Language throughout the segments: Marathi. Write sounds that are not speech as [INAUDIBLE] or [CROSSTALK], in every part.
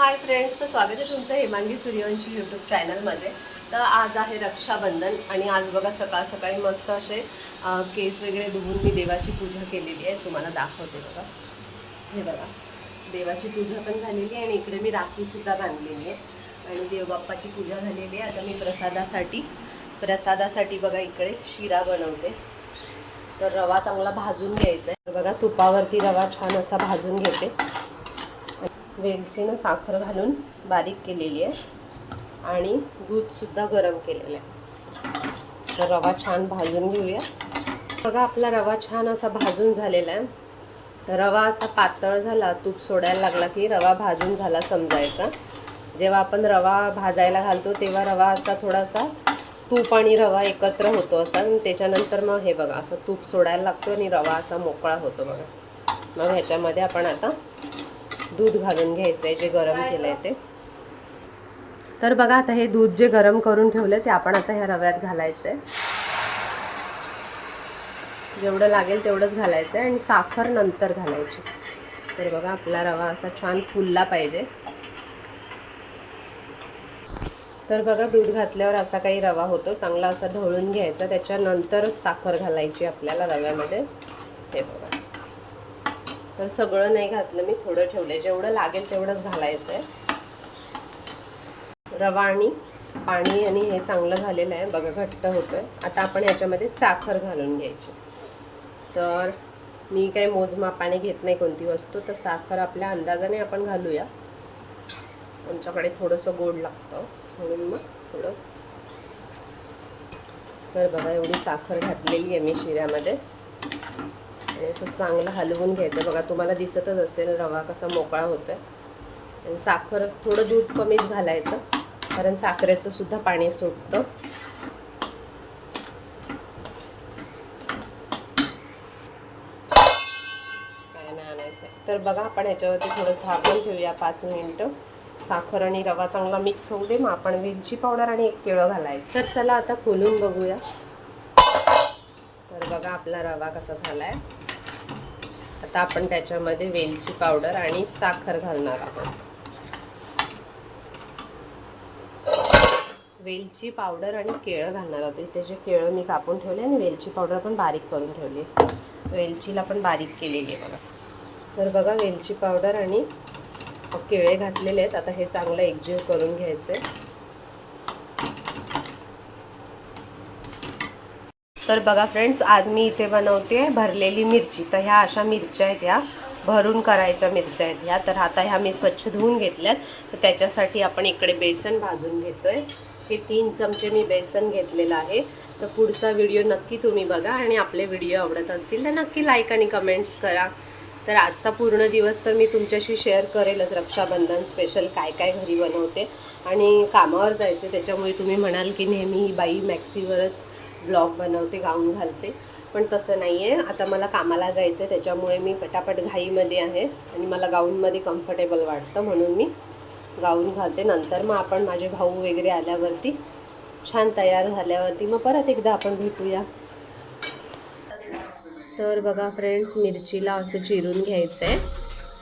हाय फ्रेंड्स तर स्वागत आहे तुमचं हेमांगी सूर्यवंशी यूट्यूब चॅनलमध्ये तर आज आहे रक्षाबंधन आणि आज बघा सकाळ सकाळी मस्त असे केस वगैरे धुवून मी देवाची पूजा केलेली आहे. तुम्हाला दाखवते बघा. हे बघा. देवाची पूजा पण झालेली आहे आणि इकडे मी राखीसुद्धा बांधलेली आहे. आणि देवबाप्पाची पूजा झालेली आहे. आता मी प्रसादासाठी प्रसादासाठी बघा इकडे शिरा बनवते. तर रवा चांगला भाजून घ्यायचा आहे. बघा तुपावरती रवा छान असा भाजून घेते. वेलचीनं साखर घालून बारीक केलेली आहे आणि दूधसुद्धा गरम केलेलं आहे. तर रवा छान भाजून घेऊया. बघा आपला रवा छान असा भाजून झालेला आहे. रवा असा पातळ झाला तूप सोडायला लागला की रवा भाजून झाला समजायचा. जेव्हा आपण रवा भाजायला घालतो तेव्हा रवा असा थोडासा तूप आणि रवा एकत्र होतो असा. आणि त्याच्यानंतर मग हे बघा असं तूप सोडायला लागतो आणि रवा असा मोकळा होतो बघा. मग ह्याच्यामध्ये आपण आता दूध घालून घ्यायचं आहे जे गरम केलं आहे ते. तर बघा आता हे दूध जे गरम करून ठेवलं ते आपण आता ह्या रव्यात घालायचं आहे जेवढं लागेल तेवढंच घालायचं आहे आणि साखर नंतर घालायची. तर बघा आपला रवा असा छान फुलला पाहिजे. तर बघा दूध घातल्यावर असा काही रवा होतो चांगला असा ढवळून घ्यायचा. त्याच्यानंतरच साखर घालायची आपल्याला रव्यामध्ये. हे बघा. तर सगळं नाही घातलं मी थोडं ठेवलं आहे जेवढं लागेल तेवढंच घालायचं आहे रवा आणि पाणी आणि हे चांगलं झालेलं आहे. बघा घट्ट होतं आहे आता आपण याच्यामध्ये साखर घालून घ्यायची. तर मी काही मोजमापाने घेत नाही कोणती वस्तू. तर साखर आपल्या अंदाजाने आपण घालूया. आमच्याकडे थोडंसं गोड लागतं. म्हणून मग थोडं. तर बघा एवढी साखर घातलेली आहे मी शिऱ्यामध्ये. आणि असं चांगलं हलवून घ्यायचं. बघा तुम्हाला दिसतच असेल रवा कसा मोकळा होतोय. आणि साखर थोडं दूध कमीच घालायचं कारण साखरेचं सुद्धा पाणी सुटतं. काय नाही आणायचं आहे तर बघा आपण ह्याच्यावरती थोडं झाकून ठेवूया पाच मिनटं. साखर आणि रवा चांगला मिक्स होऊ दे मग आपण वेलची पावडर आणि एक केळं घालायचं. तर चला आता खोलून बघूया. तर बघा आपला रवा कसा झाला आहे आता आपण त्याच्यामध्ये वेलची पावडर आणि साखर घालणार आहोत. वेलची पावडर आणि केळं घालणार आहोत. इथे जे केळं मी कापून ठेवले आणि वेलची पावडर पण बारीक करून ठेवली. वेलचीला पण बारीक केलेली आहे बघा. तर बघा वेलची पावडर आणि केळे घातलेले आहेत. आता हे चांगलं एकजीव करून घ्यायचं. तर बघा फ्रेंड्स आज मी इथे बनवते भरलेली मिरची. तर ह्या अशा मिरच्या आहेत ह्या. भरून करायच्या मिरच्या आहेत ह्या. तर आता ह्या मी स्वच्छ धुवून घेतल्यात. तर त्याच्यासाठी आपण इकडे बेसन भाजून घेतोय. हे तीन चमचे मी बेसन घेतलेलं आहे. तर पुढचा व्हिडिओ नक्की तुम्ही बघा आणि आपले व्हिडिओ आवडत असतील तर नक्की लाईक आणि कमेंट्स करा. तर आजचा पूर्ण दिवस तर मी तुमच्याशी शेअर करेलच. रक्षाबंधन स्पेशल काय काय घरी बनवते आणि कामावर जायचे. त्याच्यामुळे तुम्ही म्हणाल की नेहमी बाई मॅक्सीवरच ब्लॉग बनवते गाऊन घालते. पण तसं नाही आहे आता मला कामाला जायचं आहे त्याच्यामुळे मी पटापट घाईमध्ये आहे आणि मला गाऊनमध्ये कम्फर्टेबल वाटतं म्हणून मी गाऊन घालते. नंतर मग आपण माझे भाऊ वगैरे आल्यावरती छान तयार झाल्यावरती मग परत एकदा आपण भेटूया. तर बघा फ्रेंड्स मिरचीला असं चिरून घ्यायचं आहे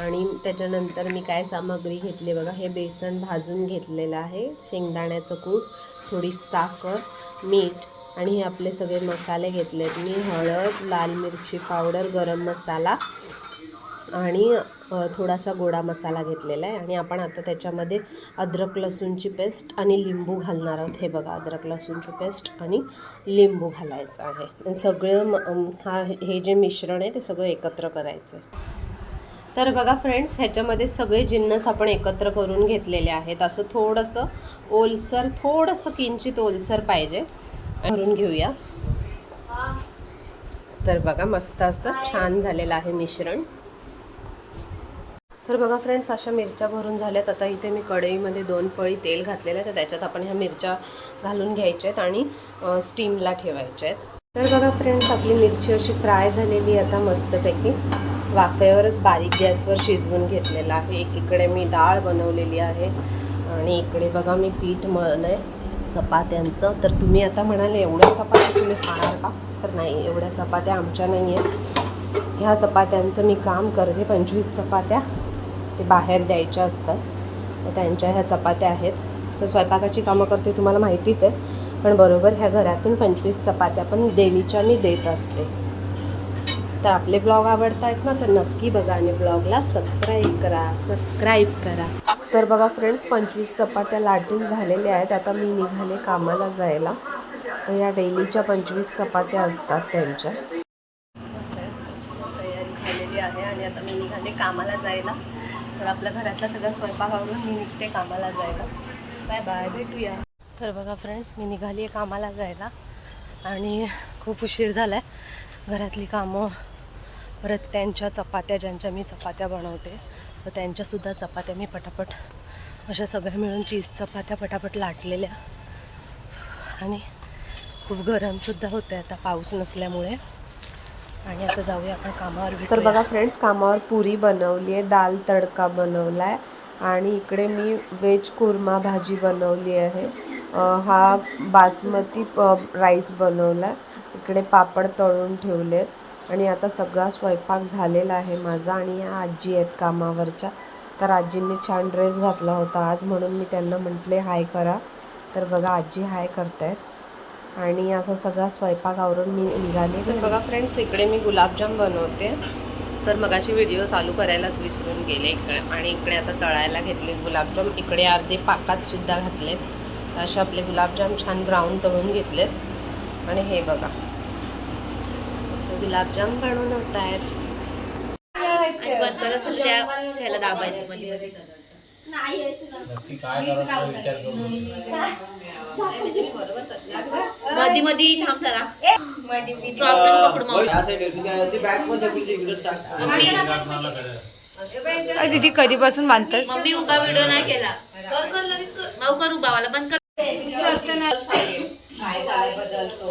आणि त्याच्यानंतर मी काय सामग्री घेतली बघा हे बेसन भाजून घेतलेलं आहे. शेंगदाण्याचं कूट थोडी साखर मीठ आणि हे आपले सगळे मसाले घेतलेत. मी हळद लाल मिरची पावडर गरम मसाला आणि थोडासा गोडा मसाला घेतलेला आहे. आणि आपण आता त्याच्यामध्ये अद्रक लसूणची पेस्ट आणि लिंबू घालणार आहोत. हे बघा अद्रक लसूणची पेस्ट आणि लिंबू घालायचं आहे. सगळं हा हे जे मिश्रण आहे ते सगळं एकत्र करायचं आहे. तर बघा फ्रेंड्स ह्याच्यामध्ये सगळे जिन्नस आपण एकत्र करून घेतलेले आहेत. असं थोडंसं ओलसर थोडंसं किंचित ओलसर पाहिजे. भरून घेऊया. तर बघा मस्त असं छान झालेलं आहे मिश्रण. तर बघा फ्रेंड्स अशा मिरच्या भरून झाल्यात. आता इथे मी कढईमध्ये दोन पळी तेल घातलेलं आहे तर त्याच्यात आपण ह्या मिरच्या घालून घ्यायच्या आहेत आणि स्टीमला ठेवायच्या आहेत. तर बघा फ्रेंड्स आपली मिरची अशी फ्राय झालेली आहे आता मस्तपैकी. वाफेवरच बारीक गॅसवर शिजवून घेतलेलं आहे. एकीकडे मी डाळ बनवलेली आहे आणि इकडे बघा मी पीठ मळलं आहे चपात्यांचं. तर तुम्ही आता म्हणाले एवढ्या चपात्या तुम्ही खाणार का? तर नाही एवढ्या चपात्या आमच्या नाही आहेत ह्या चपात्यांचं मी काम करते. पंचवीस चपात्या ते बाहेर द्यायच्या असतात. तर त्यांच्या ह्या चपात्या आहेत. तर स्वयंपाकाची कामं करते तुम्हाला माहितीच आहे. पण बरोबर ह्या घरातून पंचवीस चपात्या पण डेलीच्या मी देत असते. तर आपले ब्लॉग आवडत आहेत ना तर नक्की बघा आणि ब्लॉगला सबस्क्राईब करा. सबस्क्राईब करा. तर बघा फ्रेंड्स पंचवीस चपात्या लाटून झालेल्या आहेत. आता मी निघाले कामाला जायला. तर या डेलीच्या पंचवीस चपात्या असतात त्यांच्या. तयारी झालेली आहे आणि आता मी निघाले कामाला जायला. तर आपल्या घरातला सगळा स्वयंपाक आवडून मी निघते कामाला जायला. बाय बाय भेटूया. तर बघा फ्रेंड्स मी निघाली आहे कामाला जायला. आणि खूप उशीर झाला आहे घरातली कामं परत त्यांच्या चपात्या ज्यांच्या मी चपात्या बनवते. तर त्यांच्यासुद्धा चपात्या मी पटापट अशा सगळ्या मिळून तीस चपात्या पटापट लाटलेल्या. आणि खूप गरमसुद्धा होते आता पाऊस नसल्यामुळे. आणि आता जाऊया आपण कामावर तर बघा फ्रेंड्स कामावर पुरी बनवली आहे दाल तडका बनवला आहे आणि इकडे मी व्हेज कुर्मा भाजी बनवली आहे. हा बासमती राईस बनवला आहे इकडे पापड तळून ठेवले आहेत आणि आता सगळा स्वयंपाक झालेला आहे माझा आणि या आजी आहेत कामावरच्या. तर आजींनी छान ड्रेस घातला होता. आज म्हणून मी त्यांना म्हटले हाय करा. तर बघा आजी हाय करतायत. आणि असा सगळा स्वयंपाक आवरून मी निघाले. तर बघा फ्रेंड्स इकडे मी गुलाबजाम बनवते. तर मगाशी व्हिडिओ चालू करायलाच विसरून गेले इकडे. आणि इकडे आता तळायला घेतले गुलाबजाम. इकडे अर्धे पाकात सुद्धा घातलेत. तर असे आपले गुलाबजाम छान ब्राऊन तळून घेतलेत. आणि हे बघा. गुलाबजाम बनवून होत आहेत दाबायचं मध्ये विचार करून मधी मधी थांब जरा. क्रॉस पकडू दीदी कधीपासून बांधतास मम्मी उभा व्हिडिओ नाही केला. कर कर. उभा वाला बंद कर. काय बदलतो.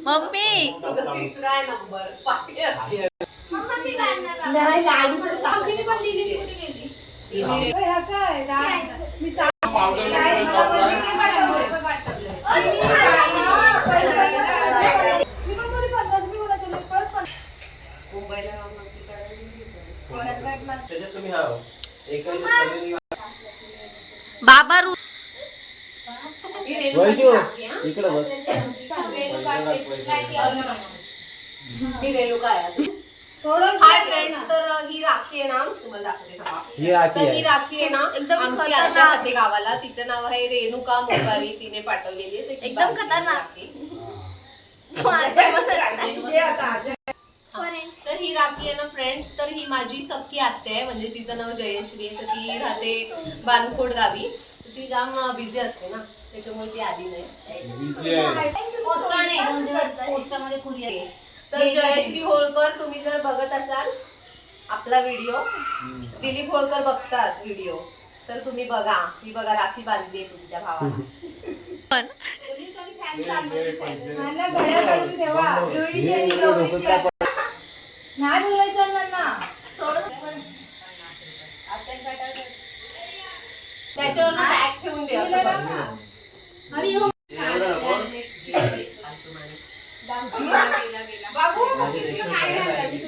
मम्मी. तिसरा नंबर नाही लाडूचं साक्षीने पण दिली त्याच्यात तुम्ही हा हो. एका सगळी बाबा रू वैशू इकडे बस मी रेणुका आहे अजून. हाय फ्रेंड्स तर ही राखी आहे ना तुम्हाला दाखवते थांबा. ही राखी तर ही आहे राखी आहे ना एकदम आमची खतरनाक. आत्या राहते गावाला तिचं नाव आहे रेणुका मोकारी तिने पाठवलेली आहे तर ही एकदम खतरनाक. राखी. [LAUGHS] [LAUGHS] तर ही राखी आहे ना फ्रेंड्स तर ही माझी सख्खी आत्या आहे. म्हणजे तिचं नाव जयश्री आहे. तर ती राहते बानकोड गावी. तर ती जाम बिझी असते ना. त्याच्यामुळे ती आली नाही. पोस्टामध्ये कुरिअर तर जयश्री होळकर तुम्ही जर बघत असाल आपला व्हिडिओ दिलीप होळकर बघतात व्हिडिओ तर तुम्ही बघा. ही बघा राखी बांधली आहे तुमच्या भावाला. [LAUGHS] पण नाही बोलायचं ना त्याच्यावर बॅग ठेवून दे असं बघ.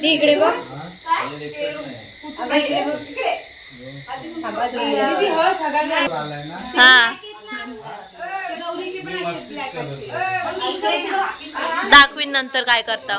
इकडे बघ. हा. दाखवीन नंतर काय करता.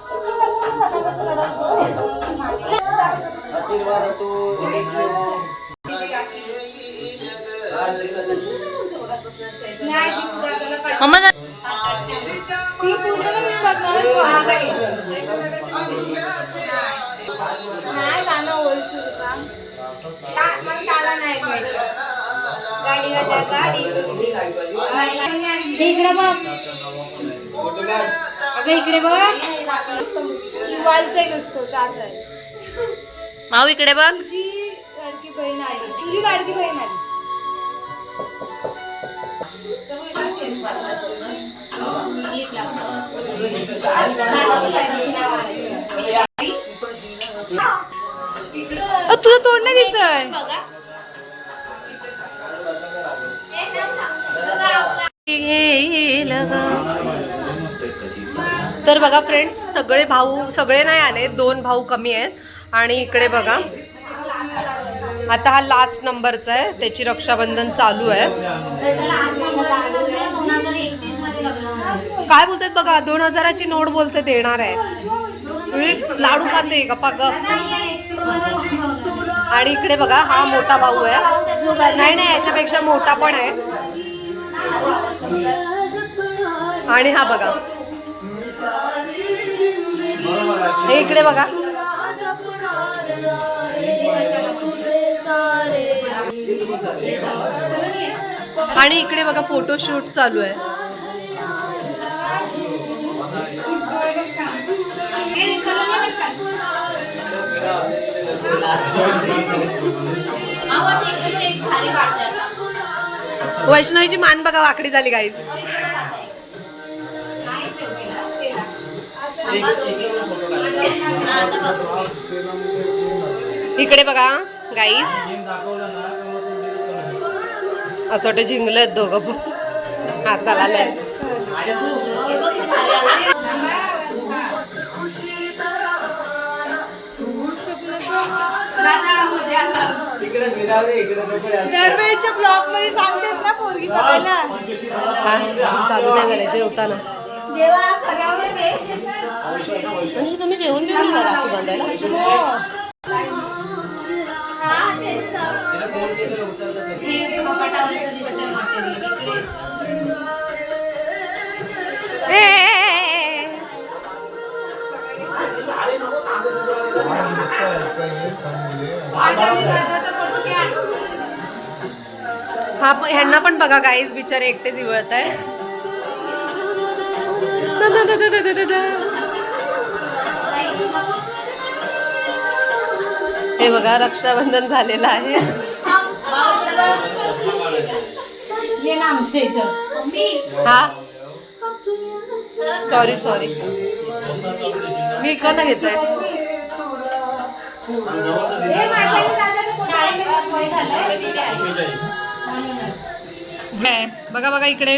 आशीर्वाद असो यशस्वी हो. मम्मा ना- नाही गाणं ओळखू का मग त्याला नाही ऐकायचं गाडी गाड्या गाडी इकडे बघ अगं इकडे बघ वालतंय नुसतं त्याच आहे माऊ इकडे बघ तुझी लाडकी बहीण आली तुझी लाडकी बहीण आली अ, तुझं तोंड नाही दिसत तर बघा फ्रेंड्स सगळे भाऊ सगळे नाही आले दोन भाऊ कमी आहेत. आणि इकडे बघा आता हा लास्ट नंबरचा आहे त्याची रक्षाबंधन चालू आहे. काय बोलतात बघा दोन हजाराची नोट बोलते देणार आहे. मी लाडू खाते गप्पा गप. आणि इकडे बघा हा मोठा भाऊ आहे. नाही नाही याच्यापेक्षा मोठा पण आहे. आणि हा बघा. हे इकडे बघा. आणि इकडे बघा फोटोशूट चालू आहे. वैष्णवीची मान बघा वाकडी झाली गाईज इकडे बघा गाईज असं वाटतं जिंकलेत दोघं पण. हा चला लय इकडे फिरावे इकडे नको यायला. दरवेळीच्या ब्लॉगमध्ये सांगतेस ना पोरगी बघायला? हा, चालू नाही झालं जेवताना. देवा ते. म्हणजे तुम्ही जेवून घेऊन गेला बांधायला. हा. पण- ह्यांना पण बघा गाईज बिचारे एकटेच इवळत आहे हे बघा रक्षाबंधन झालेलं आहे. ये ना आमच्या इथं. हा? सॉरी सॉरी मी इकडनं घेतोय. बघा बघा इकडे.